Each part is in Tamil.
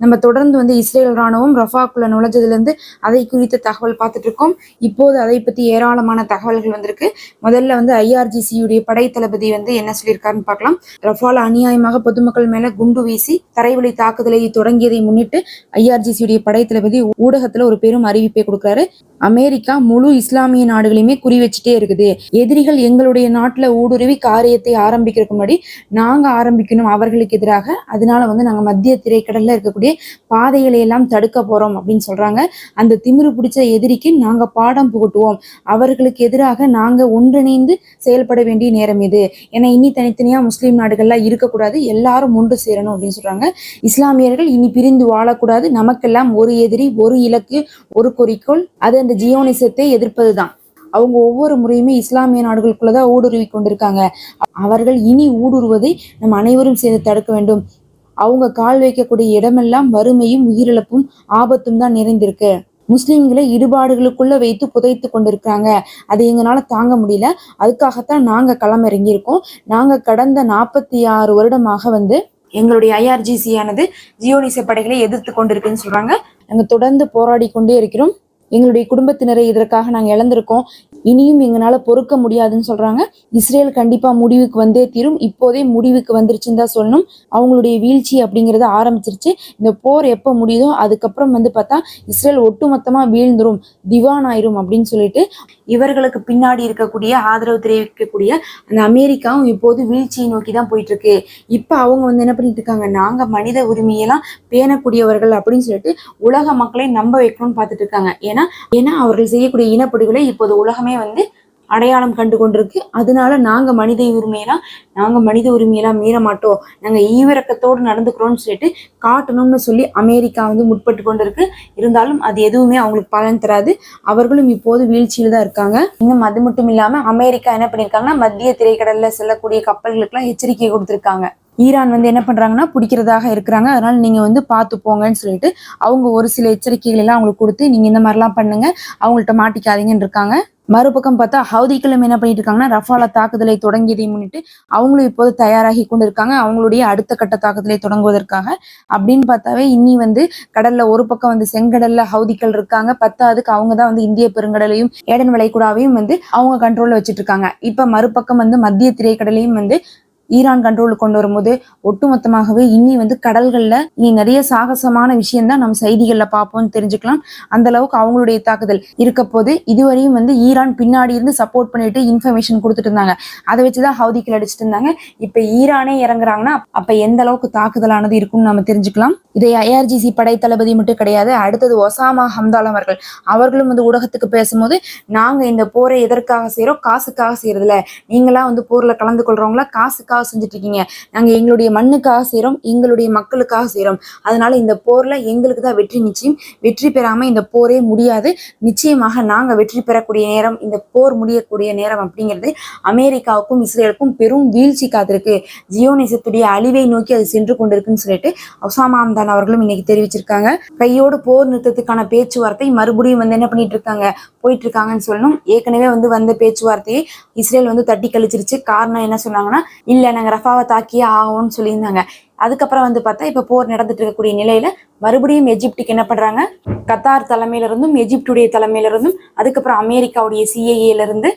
நம்ம தொடர்ந்து வந்து இஸ்ரேல் ராணுவம் ரஃபாக்குள்ள நுழைஞ்சதுலேருந்து அதை குறித்த தகவல் பார்த்துட்டு இருக்கோம் இப்போது அதை பற்றி ஏராளமான தகவல்கள் வந்திருக்கு. முதல்ல வந்து ஐஆர்ஜிசியுடைய படை தளபதி வந்து என்ன சொல்லியிருக்காருன்னு பார்க்கலாம். ரஃபால் அநியாயமாக பொதுமக்கள் மேலே குண்டு வீசி தரைவழி தாக்குதலை தொடங்கியதை முன்னிட்டு ஐஆர்ஜிசியுடைய படை தளபதி ஊடகத்தில் ஒரு பெரும் அறிவிப்பை கொடுக்குறாரு. அமெரிக்கா முழு இஸ்லாமிய நாடுகளையுமே குறி வச்சுட்டே இருக்குது. எதிரிகள் எங்களுடைய நாட்டில் ஊடுருவி காரியத்தை ஆரம்பிக்கிறதுக்கு முன்னாடி நாங்கள் ஆரம்பிக்கணும் அவர்களுக்கு எதிராக. அதனால வந்து நாங்கள் மத்திய திரைக்கடலில் இருக்கக்கூடிய பாதைகளை எல்லாம் தடுக்க போறோம் அப்படின்னு சொல்றாங்க. அந்த திமிரு பிடிச்ச எதிரிக்கு நாங்க பாடம் புகட்டுவோம். அவர்களுக்கு எதிராக நாங்க ஒன்றிணைந்து செயல்பட வேண்டிய நேரம் இது. ஏன்னா இனி தனித்தனியா முஸ்லீம் நாடுகள்லாம் இருக்கக்கூடாது. எல்லாரும் ஒன்று சேரணும் அப்படின்னு சொல்றாங்க. இஸ்லாமியர்கள் இனி பிரிந்து வாழக்கூடாது. நமக்கெல்லாம் ஒரு எதிரி ஒரு இலக்கு ஒரு குறிக்கோள். அது அந்த ஜியோனிசத்தை எதிர்ப்பதுதான். அவங்க ஒவ்வொரு முறையுமே இஸ்லாமிய நாடுகளுக்குள்ளதான் ஊடுருவி கொண்டிருக்காங்க அவர்கள் இனி ஊடுருவதை நம் அனைவரும் சேர்ந்து தடுக்க வேண்டும். அவங்க கால் வைக்கக்கூடிய இடமெல்லாம் வறுமையும் உயிரிழப்பும் ஆபத்தும் தான் நிறைந்திருக்கு. முஸ்லிம்களை இடுபாடுகளுக்குள்ள வைத்து புதைத்து கொண்டிருக்காங்க அது எங்களால தாங்க முடியல. அதுக்காகத்தான் நாங்க களமிறங்கியிருக்கோம். நாங்க கடந்த நாற்பத்தி ஆறு வருடமாக வந்து எங்களுடைய ஐஆர்ஜிசி ஆனது ஜியோனிச படைகளை எதிர்த்து கொண்டிருக்குன்னு சொல்றாங்க. நாங்க தொடர்ந்து போராடி கொண்டே இருக்கிறோம். எங்களுடைய குடும்பத்தினரை இதற்காக நாங்க இழந்திருக்கோம். இனியும் எங்களால பொறுக்க முடியாதுன்னு சொல்றாங்க. இஸ்ரேல் கண்டிப்பா முடிவுக்கு வந்தே தீரும். இப்போதே முடிவுக்கு வந்துருச்சுன்னு தான் சொல்லணும். அவங்களுடைய வீழ்ச்சி அப்படிங்கிறத ஆரம்பிச்சிருச்சு. இந்த போர் எப்போ முடியுதோ அதுக்கப்புறம் வந்து பார்த்தா இஸ்ரேல் ஒட்டுமொத்தமா வீழ்ந்துடும் திவான் ஆயிரும் அப்படின்னு சொல்லிட்டு இவர்களுக்கு பின்னாடி இருக்கக்கூடிய ஆதரவு தெரிவிக்கக்கூடிய அந்த அமெரிக்காவும் இப்போது வீழ்ச்சியை நோக்கி தான் போயிட்டு இருக்கு இப்போ அவங்க வந்து என்ன பண்ணிட்டு இருக்காங்க? நாங்க மனித உரிமையெல்லாம் பேணக்கூடியவர்கள் அப்படின்னு சொல்லிட்டு உலக மக்களை நம்ப வைக்கணும்னு பார்த்துட்டு இருக்காங்க. ஏன்னா ஏன்னா அவர்கள் செய்யக்கூடிய இனப்படுகொலை இப்போது உலகமே வந்து அடையாளம் கண்டு கொண்டிருக்கு. அதனால நாங்க மனித உரிமையெல்லாம் நாங்க மனித உரிமையெல்லாம் மீற மாட்டோம். நாங்க ஈவிரக்கத்தோடு நடந்துக்கிறோம்னு சொல்லிட்டு காட்டணும்னு சொல்லி அமெரிக்கா வந்து முற்பட்டு கொண்டிருக்கு. இருந்தாலும் அது எதுவுமே அவங்களுக்கு பலன் தராது. அவர்களும் இப்போது வீழ்ச்சியில் தான் இருக்காங்க. இன்னும் அது மட்டும் இல்லாம அமெரிக்கா என்ன பண்ணியிருக்காங்கன்னா மத்திய திரைக்கடல்ல செல்லக்கூடிய கப்பல்களுக்கெல்லாம் எச்சரிக்கை கொடுத்துருக்காங்க. ஈரான் வந்து என்ன பண்றாங்கன்னா பிடிக்கிறதாக இருக்கிறாங்க. அதனால நீங்க வந்து பார்த்து போங்கன்னு சொல்லிட்டு அவங்க ஒரு சில எச்சரிக்கைகள் எல்லாம் அவங்களுக்கு கொடுத்து நீங்க இந்த மாதிரிலாம் பண்ணுங்க. அவங்கள்ட்ட மாட்டிக்காதீங்கன்னு இருக்காங்க. மறுபக்கம் பார்த்தா ஹவுதிக்களும் என்ன பண்ணிட்டு இருக்காங்கன்னா ரஃபால தாக்குதலை தொடங்கியதை முன்னிட்டு அவங்களும் இப்போது தயாராகி கொண்டு இருக்காங்க அவங்களுடைய அடுத்த கட்ட தாக்குதலை தொடங்குவதற்காக. அப்படின்னு பார்த்தாவே இன்னி வந்து கடல்ல ஒரு பக்கம் வந்து செங்கடல்ல ஹவுதிக்கள் இருக்காங்க. பத்தாவதுக்கு அவங்க தான் வந்து இந்திய பெருங்கடலையும் ஏடன் வளைகுடாவையும் வந்து அவங்க கண்ட்ரோல்ல வச்சுட்டு இருக்காங்க இப்ப மறுபக்கம் வந்து மத்திய திரைக்கடலையும் வந்து ஈரான் கண்ட்ரோலுக்கு கொண்டு வரும்போது ஒட்டுமொத்தமாகவே இனி வந்து கடல்கள்ல இனி நிறைய சாகசமான விஷயம் தான் நம்ம செய்திகள்ல பார்ப்போம்னு தெரிஞ்சுக்கலாம். அந்த அளவுக்கு அவங்களுடைய தாக்குதல் இருக்க போது இதுவரையும் வந்து ஈரான் பின்னாடி இருந்து சப்போர்ட் பண்ணிட்டு இன்ஃபர்மேஷன் கொடுத்துட்டு இருந்தாங்க. அதை வச்சுதான் ஹவுதிகள் அடிச்சிட்டு இருந்தாங்க. இப்ப ஈரானே இறங்குறாங்கன்னா அப்ப எந்த அளவுக்கு தாக்குதலானது இருக்கும்னு நம்ம தெரிஞ்சுக்கலாம். இதை ஐஆர்ஜிசி படை தளபதி மட்டும் கிடையாது அடுத்தது ஒசாமா ஹம்தால் அவர்கள். அவர்களும் வந்து ஊடகத்துக்கு பேசும்போது நாங்க இந்த போரை எதற்காக செய்யறோம் காசுக்காக செய்யறதில்ல நீங்களா வந்து போர்ல கலந்து கொள்றவங்களா? காசுக்காக செஞ்சுட்டு இருக்கீங்க நாங்க எங்களுடைய மண்ணுக்காக செய்கிறோம் எங்களுடைய மக்களுக்காக செய்கிறோம் அதனால இந்த போர்ல எங்களுக்கு தான் வெற்றி நிச்சயம். வெற்றி பெறாமல் இந்த போரே முடியாது. நிச்சயமாக நாங்க வெற்றி பெறக்கூடிய நேரம் இந்த போர் முடியக்கூடிய நேரம் அப்படிங்கிறது அமெரிக்காவுக்கும் இஸ்ரேலுக்கும் பெரும் வீழ்ச்சி காத்திருக்கு. ஜியோனிசத்துடைய அழிவை நோக்கி அது சென்று கொண்டிருக்குன்னு சொல்லிட்டு ஒசாமா அம்தான் அவர்களும் இன்னைக்கு தெரிவிச்சிருக்காங்க. கையோடு போர் நிறுத்தத்துக்கான பேச்சுவார்த்தை மறுபடியும் வந்து என்ன பண்ணிட்டு இருக்காங்க போயிட்டு இருக்காங்கன்னு சொல்லணும். ஏற்கனவே வந்து வந்த பேச்சுவார்த்தையை இஸ்ரேல் வந்து தட்டி கழிச்சிருச்சு. காரணம் என்ன சொன்னாங்கன்னா இல்ல நாங்க ரஃபாவை தாக்கியே ஆகும்னு சொல்லியிருந்தாங்க. அதுக்கப்புறம் வந்து பார்த்தா இப்போ போர் நடந்துட்டு இருக்கக்கூடிய நிலையில மறுபடியும் எஜிப்டுக்கு என்ன பண்ணுறாங்க கத்தார் தலைமையிலிருந்தும் எஜிப்டுடைய தலைமையில இருந்தும் அதுக்கப்புறம் அமெரிக்காவுடைய சிஏஏல இருந்து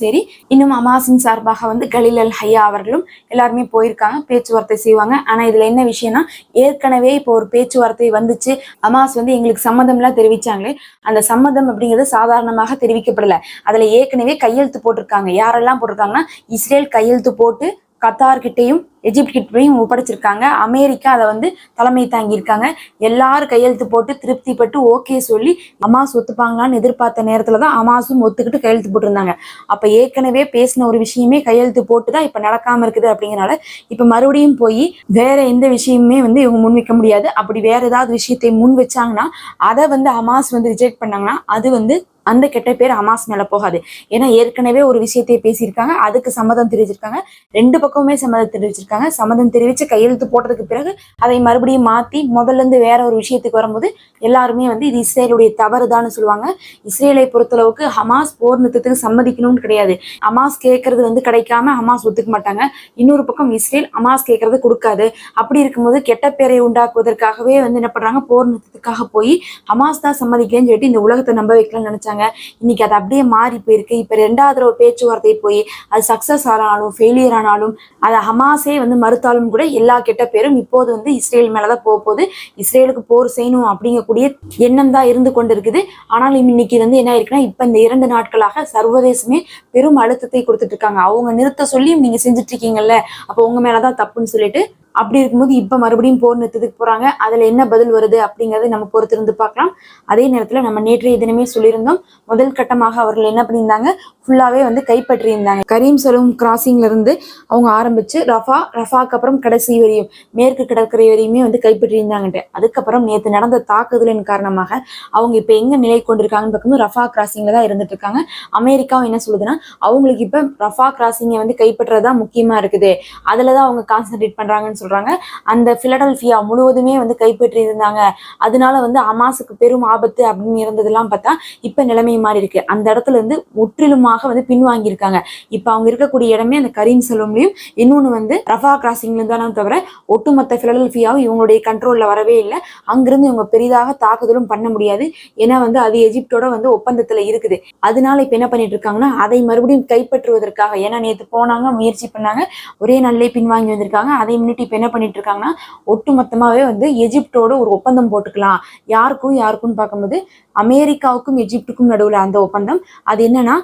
சரி இன்னும் அமாசின் சார்பாக வந்து கலில் அல் ஹையா அவர்களும் எல்லாருமே போயிருக்காங்க பேச்சுவார்த்தை செய்வாங்க. ஆனால் இதில் என்ன விஷயம்னா ஏற்கனவே இப்போ ஒரு பேச்சுவார்த்தை வந்துச்சு. அமாஸ் வந்து எங்களுக்கு சம்மதம்லாம் தெரிவிச்சாங்களே. அந்த சம்மதம் அப்படிங்கிறது சாதாரணமாக தெரிவிக்கப்படலை. அதில் ஏற்கனவே கையெழுத்து போட்டிருக்காங்க. யாரெல்லாம் போட்டிருக்காங்கன்னா இஸ்ரேல் கையெழுத்து போட்டு கத்தார்கிட்டையும் எஜிப்ட் கிட்டேயும் ஒப்படைச்சிருக்காங்க. அமெரிக்கா அதை வந்து தலைமை தாங்கியிருக்காங்க. எல்லாரும் கையெழுத்து போட்டு திருப்திப்பட்டு ஓகே சொல்லி அமாஸ் ஒத்துப்பாங்களான்னு எதிர்பார்த்த நேரத்துல தான் அமாஸும் ஒத்துக்கிட்டு கையெழுத்து போட்டிருந்தாங்க. அப்ப ஏற்கனவே பேசின ஒரு விஷயமே கையெழுத்து போட்டு தான் இப்ப நடக்காம இருக்குது அப்படிங்கறனால இப்ப மறுபடியும் போய் வேற எந்த விஷயமுமே வந்து இவங்க முன்வைக்க முடியாது. அப்படி வேற ஏதாவது விஷயத்தை முன் வச்சாங்கன்னா அதை வந்து அமாஸ் வந்து ரிஜெக்ட் பண்ணாங்கன்னா அது வந்து அந்த கெட்ட பேர் அமாஸ் மேல போகாது. ஏன்னா ஏற்கனவே ஒரு விஷயத்தை பேசியிருக்காங்க. அதுக்கு சம்மதம் தெரிவிச்சிருக்காங்க. ரெண்டு பக்கமுமே சம்மதம் தெரிவிச்சிருக்காங்க. சம்மதம் தெரிவிச்சு கையெழுத்து போட்டதுக்கு பிறகு அதை மறுபடியும் மாத்தி முதல்ல இருந்து வேற ஒரு விஷயத்துக்கு வரும்போது எல்லாருமே வந்து இது இஸ்ரேலுடைய தவறுதான்னு சொல்லுவாங்க. இஸ்ரேலை பொறுத்தளவுக்கு ஹமாஸ் போர் நிறுத்தத்துக்கு சம்மதிக்கணும்னு கிடையாது. ஹமாஸ் கேட்கறது வந்து கிடைக்காம ஹமாஸ் ஒத்துக்க மாட்டாங்க. இன்னொரு பக்கம் இஸ்ரேல் ஹமாஸ் கேட்கறது கொடுக்காது. அப்படி இருக்கும்போது கெட்ட பேரை உண்டாக்குவதற்காகவே வந்து என்ன பண்றாங்க? போர் நிறுத்தத்துக்காக போய் ஹமாஸ் தான் சம்மதிக்கலன்னு சொல்லிட்டு இந்த உலகத்தை நம்ப வைக்கலாம்னு நினைச்சாங்க. இன்னைக்கு அது அப்படியே மாறி போயிருக்கு. இப்ப ரெண்டாவது பேச்சுவார்த்தை போய் அது சக்சஸ் ஆனாலும் ஃபெயிலியர் ஆனாலும் அதை ஹமாஸே வந்து மறுத்தாலும் கூட எல்லா கெட்ட பேரும் இப்போது வந்து இஸ்ரேல் மேலதான் போக போகுது. இஸ்ரேலுக்கு போர் செய்யணும் அப்படிங்கக்கூடிய எண்ணம் தான் இருந்து கொண்டு இருக்குது ஆனாலும் இன்னைக்கு வந்து என்ன இருக்குன்னா இப்ப இந்த இரண்டு நாட்களாக சர்வதேசமே பெரும் அழுத்தத்தை கொடுத்துட்டு இருக்காங்க. அவங்க நிறுத்த சொல்லியும் நீங்க செஞ்சுட்டு இருக்கீங்கல்ல அப்போ உங்க மேலதான் தப்புன்னு சொல்லிட்டு அப்படி இருக்கும்போது இப்ப மறுபடியும் போர் நிறுத்தத்துக்கு போறாங்க. அதுல என்ன பதில் வருது அப்படிங்கிறத நம்ம பொறுத்திருந்து பார்க்கலாம். அதே நேரத்துல நம்ம நேற்றைய தினமே சொல்லியிருந்தோம் முதல் கட்டமாக அவர்கள் என்ன பண்ணியிருந்தாங்க ஃபுல்லாகவே வந்து கைப்பற்றியிருந்தாங்க. கரீம் சலூம் கிராசிங்லேருந்து அவங்க ஆரம்பிச்சு ரஃபா ரஃபாக்கு அப்புறம் கடைசி வரையும் மேற்கு கடற்கரை வரையுமே வந்து கைப்பற்றியிருந்தாங்கன்ட்டு. அதுக்கப்புறம் நேற்று நடந்த தாக்குதலின் காரணமாக அவங்க இப்போ எங்கே நிலை கொண்டிருக்காங்கன்னு பார்க்கும்போது ரஃபா கிராசிங்கில் தான் இருந்துட்டு இருக்காங்க அமெரிக்காவும் என்ன சொல்லுதுன்னா அவங்களுக்கு இப்போ ரஃபா கிராசிங்கை வந்து கைப்பற்றதா முக்கியமா இருக்குது. அதுலதான் அவங்க கான்சென்ட்ரேட் பண்றாங்கன்னு சொல்றாங்க. அந்த ஃபிலடல்ஃபியா முழுவதுமே வந்து கைப்பற்றி இருந்தாங்க அதனால வந்து அமாஸுக்கு பெரும் ஆபத்து அப்படின்னு இருந்ததெல்லாம் பார்த்தா இப்போ நிலைமை மாறி இருக்கு அந்த இடத்துல இருந்து முற்றிலுமாக வந்து பின்வாங்கி இருக்காங்க இப்போ அவங்க இருக்கக்கூடிய இடமே அந்த கரீம் செல்வம்லயும் இன்னொன்னு வந்து ரஃபா கிராசிங்ல தானே தவிர ஒட்டுமொத்த பிலடல்பியாவும் இவங்களுடைய கண்ட்ரோல்ல வரவே இல்லை. அங்கிருந்து இவங்க பெரிதாக தாக்குதலும் பண்ண முடியாது. ஏன்னா வந்து அது எஜிப்டோட வந்து ஒப்பந்தத்துல இருக்குது. அதனால இப்ப என்ன பண்ணிட்டு இருக்காங்கன்னா அதை மறுபடியும் கைப்பற்றுவதற்காக ஏன்னா நேற்று போனாங்க முயற்சி பண்ணாங்க ஒரே நாளிலே பின்வாங்கி வந்திருக்காங்க. அதை முன்னிட்டு இப்ப என்ன பண்ணிட்டு இருக்காங்கன்னா ஒட்டுமொத்தமாகவே வந்து எஜிப்டோட ஒரு ஒப்பந்தம் போட்டுக்கலாம். யாருக்கும் யாருக்கும் பார்க்கும்போது அமெரிக்காவுக்கும் எஜிப்டுக்கும் நடுவில் அந்த ஒப்பந்தம். அது என்னன்னா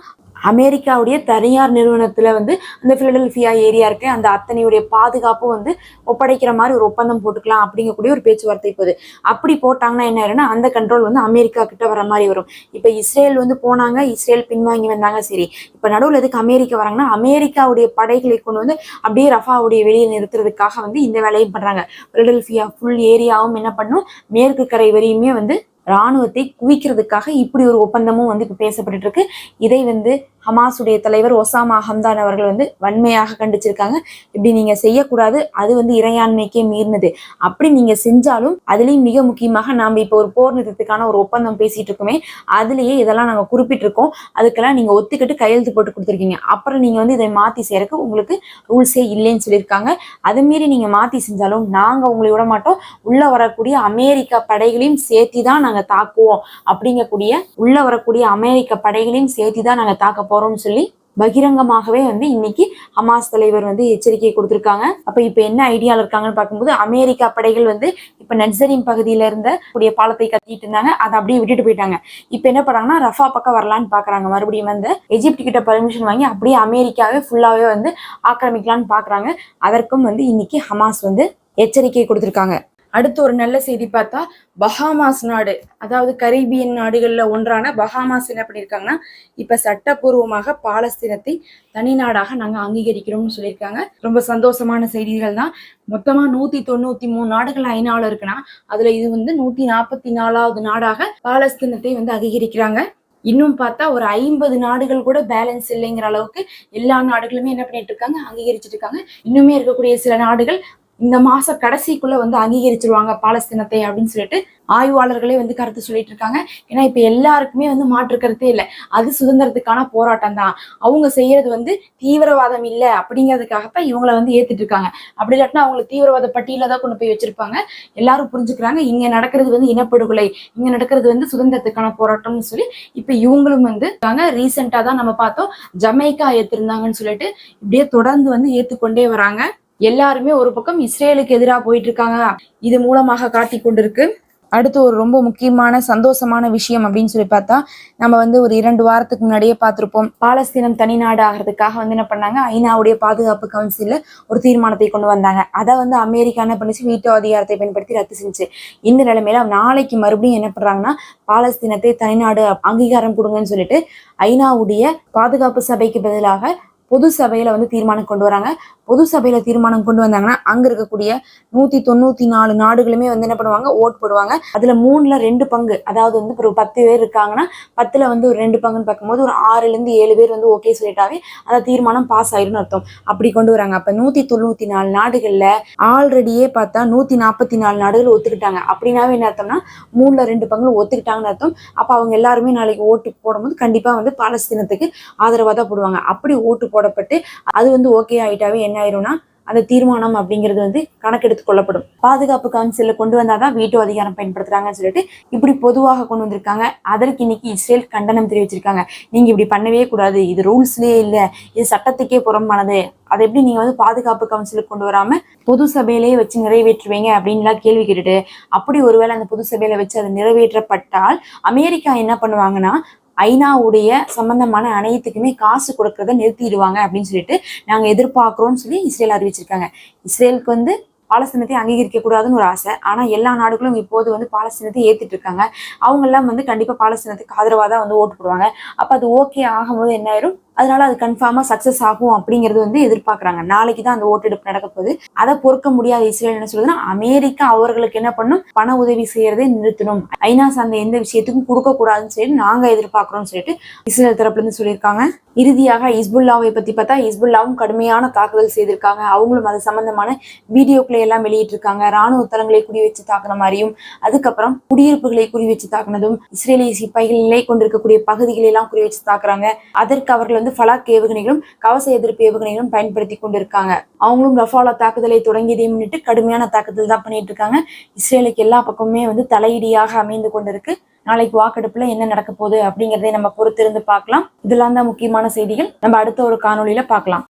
அமெரிக்காவுடைய தனியார் நிறுவனத்தில் வந்து அந்த ஃபிலடெல்ஃபியா ஏரியா இருக்கு. அந்த அத்தனையுடைய பாதுகாப்பும் வந்து ஒப்படைக்கிற மாதிரி ஒரு ஒப்பந்தம் போட்டுக்கலாம் அப்படிங்கக்கூடிய ஒரு பேச்சுவார்த்தை போகுது அப்படி போட்டாங்கன்னா என்ன ஆயிரும்னா அந்த கண்ட்ரோல் வந்து அமெரிக்கா கிட்ட வர மாதிரி வரும். இப்போ இஸ்ரேல் வந்து போனாங்க இஸ்ரேல் பின்வாங்கி வந்தாங்க சரி. இப்போ நடுவில் எதுக்கு அமெரிக்கா வராங்கன்னா அமெரிக்காவுடைய படைகளை கொண்டு வந்து அப்படியே ரஃபாவுடைய வெளியே நிறுத்துறதுக்காக வந்து இந்த வேலையும் பண்றாங்க. பிலடெல்பியா ஃபுல் ஏரியாவும் என்ன பண்ணும்? மேற்கு கரை வரையுமே வந்து ராணுவத்தை குவிக்கிறதுக்காக இப்படி ஒரு ஒப்பந்தமும் வந்து இப்போ பேசப்பட்டு இருக்கு. இதை வந்து ஹமாஸுடைய தலைவர் ஒசாமா ஹம்தான் அவர்கள் வந்து வன்மையாக கண்டிச்சிருக்காங்க. இப்படி நீங்க செய்யக்கூடாது அது வந்து இறையாண்மைக்கே மீறினது. அப்படி நீங்க செஞ்சாலும் அதுலயும் மிக முக்கியமாக நாம இப்போ ஒரு போர் நிறுத்தத்துக்கான ஒரு ஒப்பந்தம் பேசிட்டு இருக்கோமே அதுலயே இதெல்லாம் நாங்க குறிப்பிட்டிருக்கோம். அதுக்கெல்லாம் நீங்க ஒத்துக்கிட்டு கையெழுத்து போட்டு கொடுத்துருக்கீங்க. அப்புறம் நீங்க வந்து இதை மாத்தி செய்யறதுக்கு உங்களுக்கு ரூல்ஸே இல்லைன்னு சொல்லியிருக்காங்க. அதை மீறி நீங்க மாத்தி செஞ்சாலும் நாங்க உங்களை விட மாட்டோம். உள்ள வரக்கூடிய அமெரிக்க படைகளையும் சேர்த்து தான் நாங்க தாக்குவோம். அப்படிங்கக்கூடிய உள்ள வரக்கூடிய அமெரிக்க படைகளையும் சேர்த்து தான் நாங்க தாக்க போறோம்னு சொல்லி பகிரங்கமாகவே வந்து இன்னைக்கு ஹமாஸ் தலைவர் வந்து எச்சரிக்கை கொடுத்திருக்காங்க. அப்ப இப்ப என்ன ஐடியால இருக்காங்கன்னு பார்க்கும்போது அமெரிக்கா படைகள் வந்து இப்ப நட்சரின் பகுதியில இருந்த கூடிய பாலத்தை கத்திட்டு இருந்தாங்க. அதை அப்படியே விட்டுட்டு போயிட்டாங்க. இப்ப என்ன பண்றாங்கன்னா ரஃபா பக்கம் வரலான்னு பாக்குறாங்க மறுபடியும் வந்து எஜிப்ட் கிட்ட பர்மிஷன் வாங்கி அப்படியே அமெரிக்காவே ஃபுல்லாவே வந்து ஆக்கிரமிக்கலாம்னு பாக்குறாங்க அதற்கும் வந்து இன்னைக்கு ஹமாஸ் வந்து எச்சரிக்கை கொடுத்திருக்காங்க. அடுத்து ஒரு நல்ல செய்தி பார்த்தா பஹாமாஸ் நாடு அதாவது கரீபியன் நாடுகளில் ஒன்றான பஹாமாஸ் என்ன பண்ணியிருக்காங்கன்னா இப்போ சட்டப்பூர்வமாக பாலஸ்தீனத்தை தனி நாடாக நாங்கள் அங்கீகரிக்கிறோம்னு சொல்லியிருக்காங்க. ரொம்ப சந்தோஷமான செய்திகள் தான். மொத்தமாக நூத்தி தொண்ணூத்தி மூணு நாடுகள் ஐநாவில் இருக்குன்னா அதுல இது வந்து நூத்தி நாற்பத்தி நாலாவது நாடாக பாலஸ்தீனத்தை வந்து அங்கீகரிக்கிறாங்க. இன்னும் பார்த்தா ஒரு ஐம்பது நாடுகள் கூட பேலன்ஸ் இல்லைங்கிற அளவுக்கு எல்லா நாடுகளுமே என்ன பண்ணிட்டு இருக்காங்க அங்கீகரிச்சிட்டு இருக்காங்க. இன்னுமே இருக்கக்கூடிய சில நாடுகள் இந்த மாச கடைசிக்குள்ள வந்து அங்கீகரிச்சிருவாங்க பாலஸ்தீனத்தை அப்படின்னு சொல்லிட்டு ஆய்வாளர்களே வந்து கருத்து சொல்லிட்டு இருக்காங்க ஏன்னா இப்ப எல்லாருக்குமே வந்து மாற்று கருத்தே இல்லை. அது சுதந்திரத்துக்கான போராட்டம் தான் அவங்க செய்யறது வந்து தீவிரவாதம் இல்லை அப்படிங்கிறதுக்காகத்தான் இவங்களை வந்து ஏத்துட்டு இருக்காங்க அப்படி இல்லாட்டினா அவங்களை தீவிரவாத பட்டியல தான் கொண்டு போய் வச்சிருப்பாங்க. எல்லாரும் புரிஞ்சுக்கிறாங்க இங்க நடக்கிறது வந்து இனப்படுகொலை இங்க நடக்கிறது வந்து சுதந்திரத்துக்கான போராட்டம்னு சொல்லி இப்ப இவங்களும் வந்து ரீசெண்டா தான் நம்ம பார்த்தோம். ஜமைக்கா ஏத்திருந்தாங்கன்னு சொல்லிட்டு இப்படியே தொடர்ந்து வந்து ஏத்துக்கொண்டே வராங்க. எல்லாருமே ஒரு பக்கம் இஸ்ரேலுக்கு எதிராக போயிட்டு இருக்காங்க இது மூலமாக காட்டி கொண்டிருக்கு. அடுத்து ஒரு ரொம்ப முக்கியமான சந்தோஷமான விஷயம் அப்படின்னு சொல்லி பார்த்தா நம்ம வந்து ஒரு இரண்டு வாரத்துக்கு முன்னாடியே பார்த்துருப்போம். பாலஸ்தீனம் தனி நாடு ஆகிறதுக்காக வந்து என்ன பண்ணாங்க? ஐநாவுடைய பாதுகாப்பு கவுன்சிலில் ஒரு தீர்மானத்தை கொண்டு வந்தாங்க. அதை வந்து அமெரிக்கா என்ன பண்ணிச்சு? வீட்டோ அதிகாரத்தை பயன்படுத்தி ரத்து செஞ்சு. இந்த நிலைமையில நாளைக்கு மறுபடியும் என்ன பண்ணுறாங்கன்னா பாலஸ்தீனத்தை தனிநாடு அங்கீகாரம் கொடுங்கன்னு சொல்லிட்டு ஐநாவுடைய பாதுகாப்பு சபைக்கு பதிலாக பொது சபையில வந்து தீர்மானம் கொண்டு வராங்க. பொது சபையில தீர்மானம் கொண்டு வந்தாங்கன்னா அங்க இருக்கக்கூடிய நூத்தி தொண்ணூத்தி நாலு நாடுகளுமே வந்து என்ன பண்ணுவாங்க? ஓட் போடுவாங்க. அதுல மூணுல ரெண்டு பங்கு அதாவது வந்து ஒரு பத்து பேர் இருக்காங்கன்னா பத்துல வந்து ஒரு ரெண்டு பங்குன்னு பார்க்கும்போது ஒரு ஆறுல இருந்து ஏழு பேர் வந்து ஓகே சொல்லிட்டாவே அந்த தீர்மானம் பாஸ் ஆயிரும்னு அர்த்தம். அப்படி கொண்டு வராங்க. அப்ப நூத்தி தொண்ணூத்தி நாலு நாடுகள்ல ஆல்ரெடியே பார்த்தா நூத்தி நாற்பத்தி நாலு நாடுகள் ஒத்துக்கிட்டாங்க. அப்படின்னாவே என்ன அர்த்தம்னா மூணுல ரெண்டு பங்கு ஒத்துக்கிட்டாங்கன்னு அர்த்தம். அப்ப அவங்க எல்லாருமே நாளைக்கு ஓட்டு போடும்போது கண்டிப்பா வந்து பாலஸ்தீனத்துக்கு ஆதரவா தான் போடுவாங்க. அப்படி ஓட்டு போடப்பட்டு அது வந்து ஓகே ஆயிட்டாவே என்ன ஆயிரும்னா அந்த தீர்மானம் அப்படிங்கிறது வந்து கணக்கெடுத்து கொள்ளப்படும். பாதுகாப்பு கவுன்சிலில் கொண்டு வந்தாதான் வீட்டோ அதிகாரம் பயன்படுத்துறாங்கன்னு சொல்லிட்டு இப்படி பொதுவாக கொண்டு வந்திருக்காங்க. அதற்கு இன்னைக்கு இஸ்ரேல் கண்டனம் தெரிவிச்சிருக்காங்க. நீங்க இப்படி பண்ணவே கூடாது. இது ரூல்ஸ்லயே இல்லை. இது சட்டத்துக்கே புறம்பானது. அதை எப்படி நீங்க வந்து பாதுகாப்பு கவுன்சிலுக்கு கொண்டு வராம பொது சபையிலேயே வச்சு நிறைவேற்றுவீங்க அப்படின்லாம் கேள்வி கேட்டுட்டு அப்படி ஒருவேளை அந்த பொது சபையில வச்சு அது நிறைவேற்றப்பட்டால் அமெரிக்கா என்ன பண்ணுவாங்கன்னா ஐநாவுடைய சம்பந்தமான அனைத்துக்குமே காசு கொடுக்கறத நிறுத்திடுவாங்க அப்படின்னு சொல்லிட்டு நாங்க எதிர்பார்க்கிறோம்னு சொல்லி இஸ்ரேல் அறிவிச்சிருக்காங்க. இஸ்ரேலுக்கு வந்து பாலஸ்தீனத்தை அங்கீகரிக்க கூடாதுன்னு ஒரு ஆசை. ஆனா எல்லா நாடுகளும் இப்போது வந்து பாலஸ்தீனத்தை ஏத்துட்டு இருக்காங்க. அவங்க எல்லாம் வந்து கண்டிப்பா பாலஸ்தீனத்துக்கு ஆதரவாக தான் வந்து ஓட்டு போடுவாங்க. அப்ப அது ஓகே ஆகும்போது என்ன ஆயிரும்? அதனால அது கன்ஃபார்மா சக்சஸ் ஆகும் அப்படிங்கிறது வந்து எதிர்பார்க்கறாங்க. நாளைக்கு தான் அந்த ஓட்டெடுப்பு நடக்க போகுது. அதை பொறுக்க முடியாத இஸ்ரேல் என்ன சொல்லுதுன்னா அமெரிக்கா அவர்களுக்கு என்ன பண்ணும்? பண உதவி செய்யறதை நிறுத்தணும். ஐநா சார்ந்த எந்த விஷயத்துக்கும் கொடுக்க கூடாதுன்னு சொல்லிட்டு நாங்க எதிர்பார்க்கிறோம்னு சொல்லிட்டு இஸ்ரேல் தரப்புல இருந்து சொல்லியிருக்காங்க. இறுதியாக இஸ்புல்லாவை பத்தி பார்த்தா இஸ்புல்லாவும் கடுமையான தாக்குதல் செய்திருக்காங்க. அவங்களும் அது சம்பந்தமான வீடியோக்களை எல்லாம் வெளியிட்டிருக்காங்க. ராணுவ தளங்களை குறி வச்சு தாக்குன மாதிரியும் அதுக்கப்புறம் குடியிருப்புகளை குறி வச்சு தாக்குனதும் இஸ்ரேலிய சிப்பாய்கள் கொண்டிருக்கக்கூடிய பகுதிகளை எல்லாம் குறி வச்சு தாக்குறாங்க. அதற்கு அவர்கள் வந்து ஃபலாக் ஏவுகணைகளும் கவச எதிர்ப்பு ஏவுகணைகளும் பயன்படுத்தி கொண்டிருக்காங்க. அவங்களும் ரஃபாலா தாக்குதலை தொடங்கியதை முன்னிட்டு கடுமையான தாக்குதல் தான் பண்ணிட்டு இருக்காங்க இஸ்ரேலுக்கு எல்லா பக்கமுமே வந்து தலையிடியாக அமைந்து கொண்டிருக்கு. நாளைக்கு வாக்கெடுப்புல என்ன நடக்க போகுது அப்படிங்கறதை நம்ம பொறுத்திருந்து பார்க்கலாம். இதெல்லாம் தான் முக்கியமான செய்திகள். நம்ம அடுத்த ஒரு காணொளியில பார்க்கலாம்.